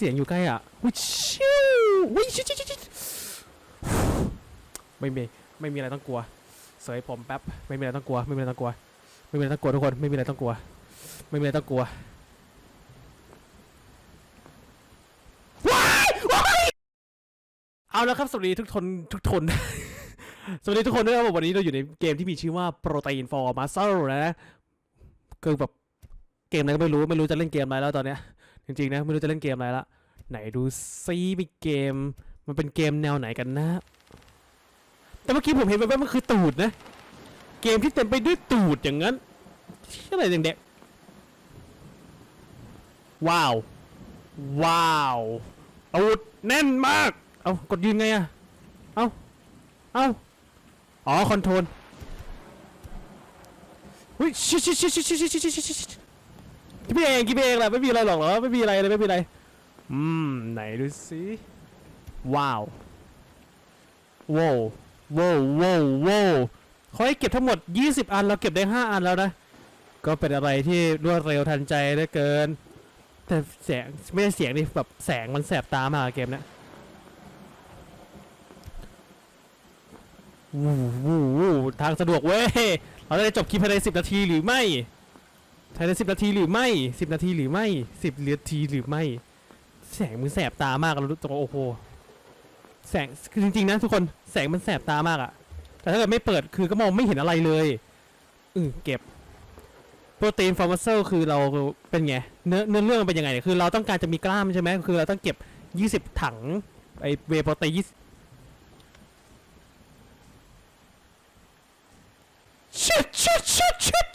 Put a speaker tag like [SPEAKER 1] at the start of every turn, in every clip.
[SPEAKER 1] สียงอยู่ใกล้อะวิชิววิชิวชิชิชิวไม่มีไม่มีอะไรต้องกลัว เสยผมแป๊บไม่มีอะไรต้องกลัว ไม่มีอะไรต้องกลัว ไม่มีอะไรต้องกลัวทุกคนไม่มีอะไรต้องกลัว ไม่มีอะไรต้องกลัวว้ายว้ายเอาละครับสวัสดีทุกทนทุกทนสวัสดีทุกคนด้วยครับวันนี้เราอยู่ในเกมที่มีชื่อว่า Protein for Muscle นะคือแบบเกมอะไรก็ไม่รู้ไม่รู้จะเล่นเกมอะไรแล้วตอนเนี้ย จริงๆนะไม่รู้จะเล่นเกมอะไรละ ไหนดูซิมีเกม มันเป็นเกมแนวไหนกันนะ แต่เมื่อกี้ผมเห็นไปว่ามันคือตูดนะ เกมที่เต็มไปด้วยตูดอย่างนั้นอะไรเด็กๆว้าว ว้าวตูดแน่นมาก เอากดยืนไงอะเอาเอาอ๋อคอนโทรลเฮ้ยชิชิชิชิชิชิชิชิชิชิ คิดไปเองคิดไปเองแหละไม่มีอะไรหรอกเหรอไม่มีอะไรเลยไม่มีอะไร อืมไหนดูสิว้าวว้าวว้าวว้าวว้าวเขาให้เก็บทั้งหมด 20 อันเราเก็บได้ 5 อันแล้วนะ ก็เป็นอะไรที่รวดเร็วทันใจเหลือเกิน แต่เสียงไม่ใช่เสียงนี่แบบแสงมันแสบตามากเกมเนี้ยวู้วู้วู้ทางสะดวกเว้ย เราจะได้จบคลิปภายใน 10 นาทีหรือไม่ ภายในสิบนาทีหรือไม่สิบนาทีหรือไม่สิบนาทีหรือไม่ แสงมันแสบตามากเรารู้ตัวโอ้โหแสงคือจริงๆนะทุกคนแสงมันแสบตามากอะแต่ถ้าเกิดไม่เปิดคือก็มองไม่เห็นอะไรเลยอือเก็บโปรตีนฟอร์มเซลคือเราเป็นไงเนื้อเนื้อเรื่องมันเป็นยังไงเนี่ยคือเราต้องการจะมีกล้ามใช่ไหมคือเราต้องเก็บ20ถังไอเวยโปรตีนยี่ชิดชิดชิดชิดชิดชิด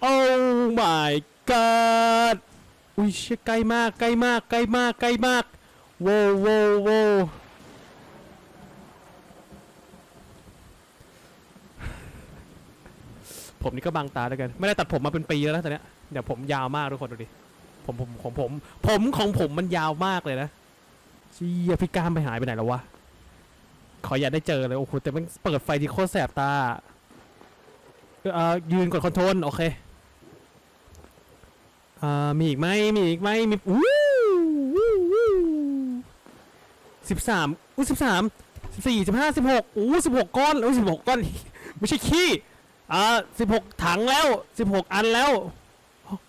[SPEAKER 1] โอ้ my god อุ้ยเชี่ยใกล้มากใกล้มากใกล้มากใกล้มากโว้วโว้วโว้ผมนี่ก็บางตาแล้วกัน ไม่ได้ตัดผมมาเป็นปีแล้วนะตอนเนี้ยเดี๋ยวผมยาวมากทุกคนดูดิผมผมของผม ผมของผมมันยาวมากเลยนะเชี่ยพี่ก้ามไปหายไปไหนแล้ววะขออย่าได้เจอเลยโอ้โหแต่มันเปิดไฟที่โคตรแสบตาเอ่อยืนกดคอนโทรลโอเค อ่ามีอีกไหมมีอีกไหมมีอู้วู้วู้สิบสามอู้สิบสามสิบสี่สิบห้าสิบหกอู้สิบหกก้อนอู้สิบหกก้อน ไม่ใช่ขี้อ่าสิบหกถังแล้วสิบหกอันแล้ว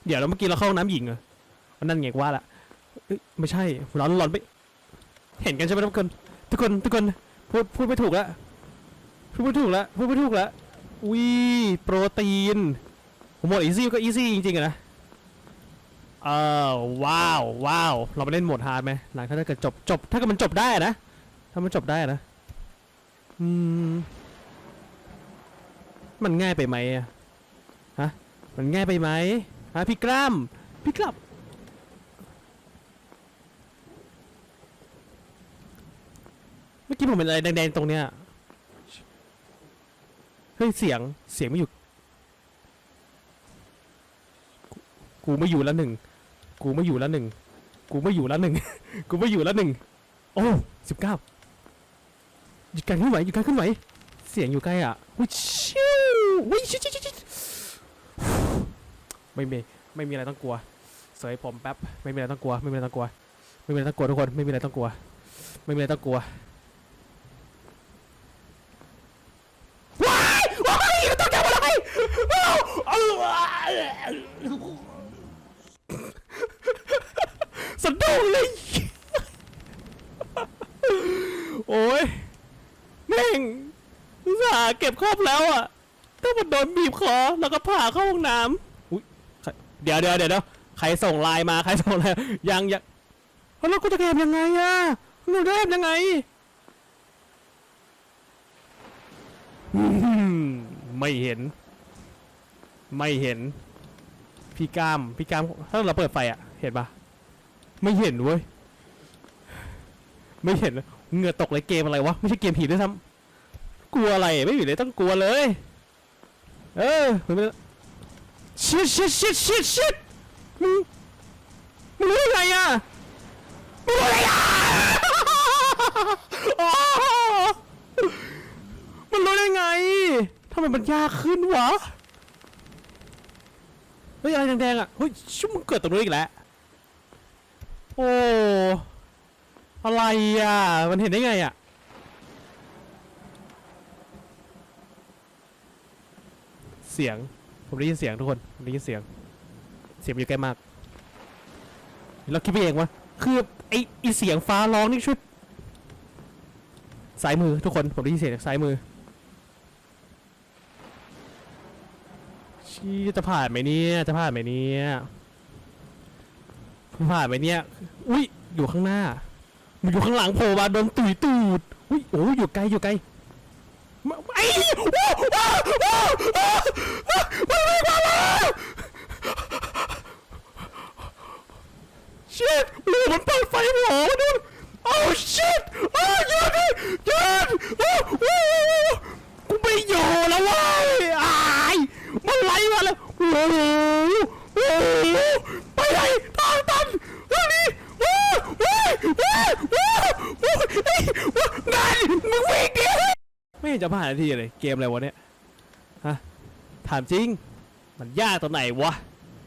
[SPEAKER 1] เดี๋ยวแล้วเมื่อกี้เราเข้าน้ำหญิงเหรอวันนั่นไงว่าละไม่ใช่ร้อนร้อนไป เห็นกันใช่ไหมทุกคน ทุกคนทุกคนพูดพูดไม่ถูกล้วพูดไม่ถูกล้วพูดไม่ถูกล้วอุ้ยโปรตีนผมบอกอีซี่ก็อีซี่จริงๆนะ เออว้าวว้าวเราไปเล่นโหมดฮาร์ดไหมหลังถ้าเกิดจบจบ ถ้าเกิดมันจบได้นะ ถ้ามันจบได้นะ อืม มันง่ายไปไหมอะฮะ มันง่ายไปไหมฮะพี่กล้ามพี่กล้ามเมื่อกี้ผมเป็นอะไรแดงๆตรงเนี้ยเฮ้ยเสียงเสียงไม่อยู่ กูไม่อยู่แล้วหนึ่งกูไม่อยู่แล้วหนึ่งกูไม่อยู่แล้วหนึ่งกูไม่อยู่แล้วหนึ่งโอ้สิบเก้าหยุดการเคลื่อนไหวหยุดการเคลื่อนไหวเสียงอยู่ใกล้อะวิชิววิชิวชิวชิวชิวไม่มีไม่มีอะไรต้องกลัวเสยผมแป๊บไม่มีอะไรต้องกลัวไม่มีอะไรต้องกลัวไม่มีอะไรต้องกลัวทุกคนไม่มีอะไรต้องกลัว ไม่มีอะไรต้องกลัวว้ายว้ายต้องจับอะไรเอาเอาสะดุ้งเลย โอ้ยแม่งอุตส่าห์เก็บครบแล้วอะถ้ามันโดนบีบคอแล้วก็ผ่าเข้าห้องน้ำอุ๊ยใครเดี๋ยวเดี๋ยวเดี๋ยวใครส่งไลน์มาใครส่งไลน์ยังยังแล้วกูจะเก็บยังไงอะเราจะเก็บยังไงไม่เห็น ไม่เห็น พี่กาม พี่กาม ถ้าเราเปิดไฟอะเห็นปะ ไม่เห็นเว้ย ไม่เห็นเหงื่อตกเลยเกมอะไรวะ ไม่ใช่เกมผีด้วยซ้ำกลัวอะไรไม่อยู่เลยต้องกลัวเลย เออมันเป็นชิดชิดชิดชิดชิดมึงมึงรู้ได้ไงอะมึงรู้ได้ไงอะมันรู้ได้ไงทำไมมันยากขึ้นวะเฮ้ยอะไรแดงๆอะเฮ้ยชุ่มเกิดตรงนี้อีกแล้ว โอ้อะไรอะ มันเห็นได้ไงอะ เสียง ผมได้ยินเสียงทุกคนผมได้ยินเสียง เสียงอยู่ใกล้มาก เราคิดไปเองวะ คือไอไอเสียงฟ้าร้องนี่ช่วยซ้ายมือทุกคน ผมได้ยินเสียงจากซ้ายมือ ชี้จะผ่านไหมเนี่ย จะผ่านไหมเนี่ย ผ่านไปเนี่ย อุ้ย อยู่ข้างหน้า มันอยู่ข้างหลังโผล่มาโดนตุยตูด อุ้ย โอ้ยอยู่ไกล อยู่ไกลมาไอ้โอ้โอ้โอ้โอ้มันไม่มาแล้วชิตโอ้มันเปิดไฟหัวมันดูโอ้ชิตโอ้ยยืนดิยืนโอ้โอ้กูไม่อยู่แล้วเว้ยอายมันไหลมาแล้วโอ้โหโอ้โหไปไหนทางตันทางนี้โอ้โอ้โอ้โอ้โอ้ไอ้นายมึงวิ่งดิไม่เห็นจะผ่านนาทีเลยเกมอะไรวะเนี่ยฮะถามจริง มันยากตรงไหนวะ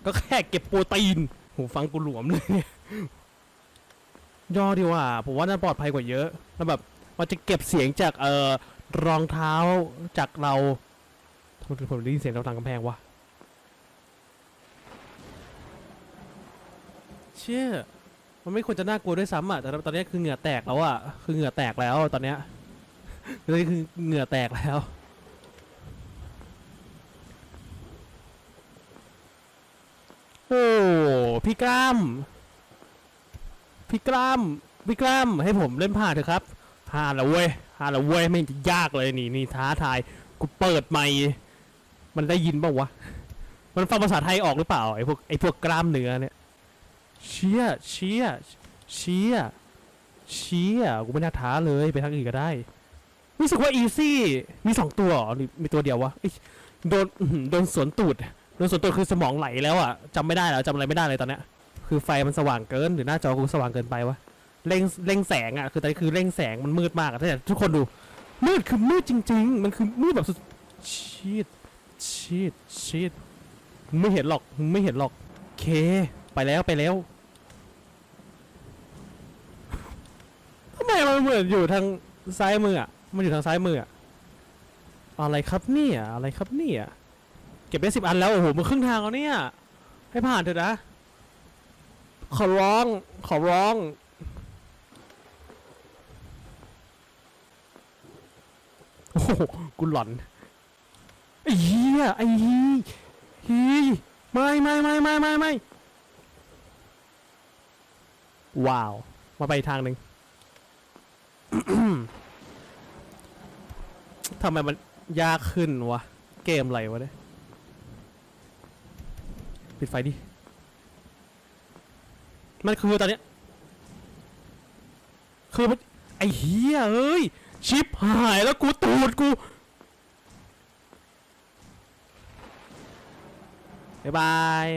[SPEAKER 1] ก็แค่เก็บโปรตีนหูฟังกูหลวมเลยเนี่ยย่อดีว่า ผมว่าน่าปลอดภัยกว่าเยอะแล้วแบบมันจะเก็บเสียงจากเอ่อรองเท้าจากเราทำไมผมได้ยินเสียงเราทางกำแพงวะเชี่ยมันไม่ควรจะน่ากลัวด้วยซ้ำอะแต่ตอนนี้คือเหงื่อแตกแล้วอะคือเหงื่อแตกแล้วตอนเนี้ย นนี้คือเหงื่อแตกแล้ว โอ้ พี่กล้าม พี่กล้าม พี่กล้ามให้ผมเล่นผ่านเถอะครับผ่านล้วเว้ยผ่านล้วเว้ยไม่จะยากเลยนี่นี่ท้าทาย กูเปิดไมค์มันได้ยินเปล่าวะ มันฟังภาษาไทยออกหรือเปล่าไอ้พวกไอ้พวกกล้ามเนื้อเนี่ย เชี่ยเชี่ยเชี่ยเชี่ยกูไม่น่าท้าเลยไปทางอื่นก็ได้ รู้สึกว่าอีซี่มีสองตัวหรอหรือมีตัวเดียววะเอ้ยโดนอื้อหือโดนสวนตูดโดนสวนตูดคือสมองไหลแล้วอะจำไม่ได้แล้วจำอะไรไม่ได้เลยตอนเนี้ยคือไฟมันสว่างเกินหรือหน้าจอกูสว่างเกินไปวะเร่งเร่งแสงอะคือตอนนี้คือเร่งแสงมันมืดมากอะถ้าทุกคนดูมืดคือมืดจริง ๆ มันคือมืดแบบสุดชีดชีดชีดมึงไม่เห็นหรอกมึงไม่เห็นหรอกเค ไปแล้วไปแล้วทำไมมันเหมือนอยู่ทางซ้ายมืออะ มันอยู่ทางซ้ายมืออะอะไรครับเนี่ยอะไรครับเนี่ยเก็บได้สิบอันแล้วโอ้โหมันครึ่งทางแล้วเนี่ย ให้ผ่านเถอะนะ ขอร้องขอร้องโอ้โหกูหลอนไอ้เหี้ยไอ้เหี้ยเฮ้ยไม่ไม่ไม่ไม่ไม่ไม่ว้าว มาไปทางหนึ่ง ทำไมมันยากขึ้นวะ เกมอะไรวะเนี่ย ปิดไฟดิ มันคือตอนเนี้ย คือมันไอ้เฮียเอ้ย ชิปหายแล้วกูตูดกูบ๊ายบาย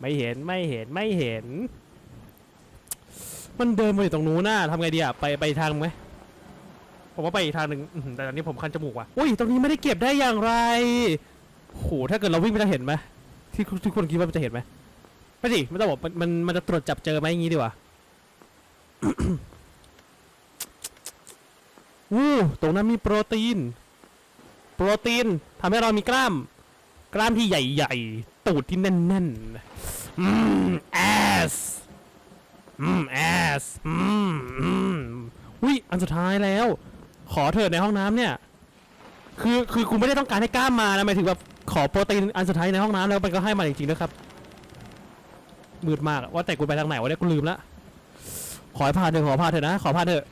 [SPEAKER 1] ไม่เห็นไม่เห็นไม่เห็น มันเดินมาอยู่ตรงนู้นน่ะทำไงดีอะ ไปไปทางไหม ผมว่าไปอีกทางหนึ่งอื้อหือแต่ตอนนี้ผมคันจมูกว่ะอุ้ยตรงนี้ไม่ได้เก็บได้อย่างไรโหถ้าเกิดเราวิ่งไปจะเห็นไหมที่ทุกคนคิดว่ามันจะเห็นไหมไม่สิไม่ต้องบอกมันมันมันจะตรวจจับเจอไหมอย่างงี้ดีกว่า อู้ตรงนั้นมีโปรตีน โปรตีนทำให้เรามีกล้าม กล้ามที่ใหญ่ๆ ตูดที่แน่นๆ อืมแอสอืมแอสอืมอืมอุ้ยอันสุดท้ายแล้ว ขอเถิดในห้องน้ำเนี่ย คือคือกูไม่ได้ต้องการให้กล้ามมานะหมายถึงแบบขอโปรตีนอันสุดท้ายในห้องน้ำแล้วมันก็ให้มาจริงๆนะครับมืดมากอะว่าแต่กูไปทางไหนวะเนี่ยกูลืมละขอให้ผ่านเถอะขอผ่านเถอะนะขอผ่านเถอะ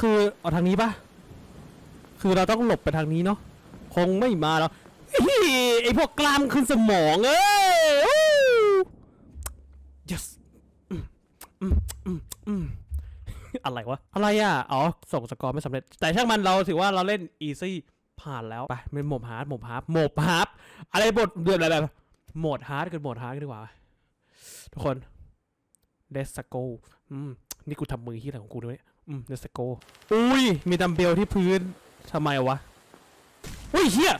[SPEAKER 1] คือเอาทางนี้ปะคือเราต้องหลบไปทางนี้เนาะคงไม่มาแล้วเฮ้ไอพวกกล้ามขึ้นสมองเอ้ยอู้ yes อืมอืมอืมอืม อะไรวะ อะไรอะ อ๋อ ส่งสกอร์ไม่สำเร็จ แต่ช่างมันเราถือว่าเราเล่นอีซี่ผ่านแล้ว ไปเป็นโหมดฮาร์ดโหมดฮาร์ดโหมดฮาร์ดอะไรบทเดือดอะไรแบบโหมดฮาร์ดกันโหมดฮาร์ดกันดีกว่า ทุกคน let's go อืมนี่กูทำมือที่อะไรของกูด้วยเนี่ยอืม let's go อุ้ย มีดัมเบลที่พื้นทำไมวะ อุ้ยเฮีย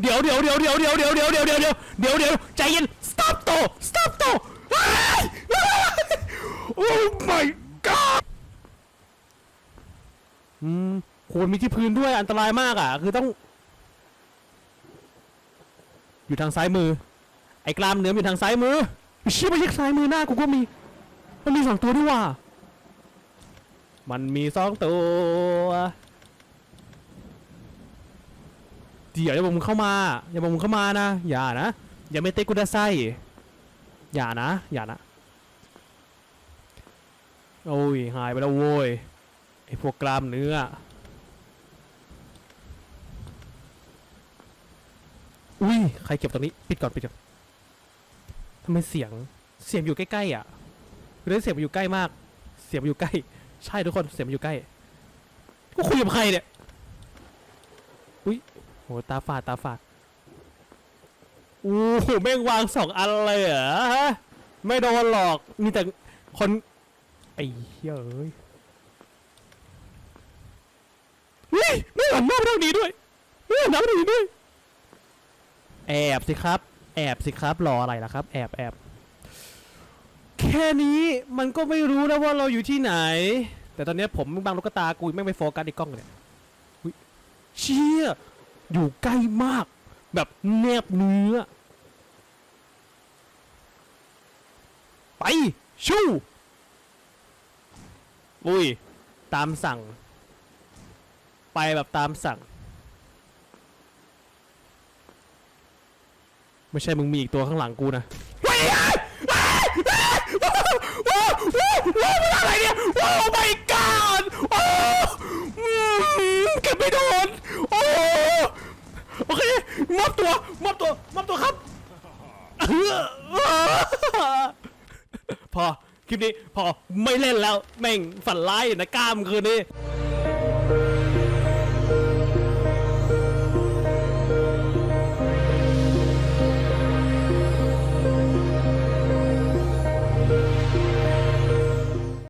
[SPEAKER 1] เดี๋ยวเดี๋ยวเดี๋ยวเดี๋ยวเดี๋ยวเดี๋ยวเดี๋ยวเดี๋ยวเดี๋ยวเดี๋ยวเดี๋ยวเดี๋ยวใจเย็น stop โต s โตอ้ายโอ้ my god อื มควรมีที่พื้นด้วยอันตรายมากอะ คือต้อง อยู่ทางซ้ายมือ ไอ้กล้ามเนื้ออยู่ทางซ้ายมือชี่ยไม่ใช่ซ้ายมือหน้ากูก็มี มันมีสองตัวด้วยว่ะมันมีสองตัว เดี๋ยวอย่าบอกมึงเข้ามา อย่าบอกมึงเข้ามานะ อย่านะ อย่าไม่เตะกูดาไซอย่านะ อย่านะ โอ้ย หายไปแล้วโว้ย ไอพวกกล้ามเนื้อ อุ้ ยใครเก็บตรงนี้ ปิดก่อนปิดก่อนทำไมเสียงเสียงอยู่ใกล้ๆอะคือเสียงมันอยู่ใกล้มาก เสียงมันอยู่ใกล้ ใช่ทุกคนเสียงมันอยู่ใกล้กูคุยกับใครเนี่ยอุ้ยโหตาฝาดตาฝาดโอ้โหแม่งวางสองอันเลยเหรอฮะไม่โดนหรอกมีแต่คนไอ้เหี้ยเอ้ยเฮ้ยไม่หันหน้าไปทางนี้ด้วยไม่หันหน้าไปทางนี้ด้วย แอบสิครับ แอบสิครับรออะไรล่ะครับ แอบแอบแค่นี้มันก็ไม่รู้แล้วว่าเราอยู่ที่ไหน แต่ตอนเนี้ยผมบางลูกตากูไม่ไปโฟกัสในกล้องเลยเนี่ยเชี่ยอยู่ใกล้มาก แบบแนบเนื้อ ไป ชู่อุ้ย ตามสั่ง ไปแบบตามสั่ง ไม่ใช่มึงมีอีกตัวข้างหลังกูนะว้าวว้าวอะไรเนี่ยโอ้ my god โอ้อืมเก็บไม่โดนโอ้โอเคมอบตัวมอบตัวมอบตัวครับพอคลิปนี้พอไม่เล่นแล้วแม่งฝันร้ายนะกล้ามคืนนี้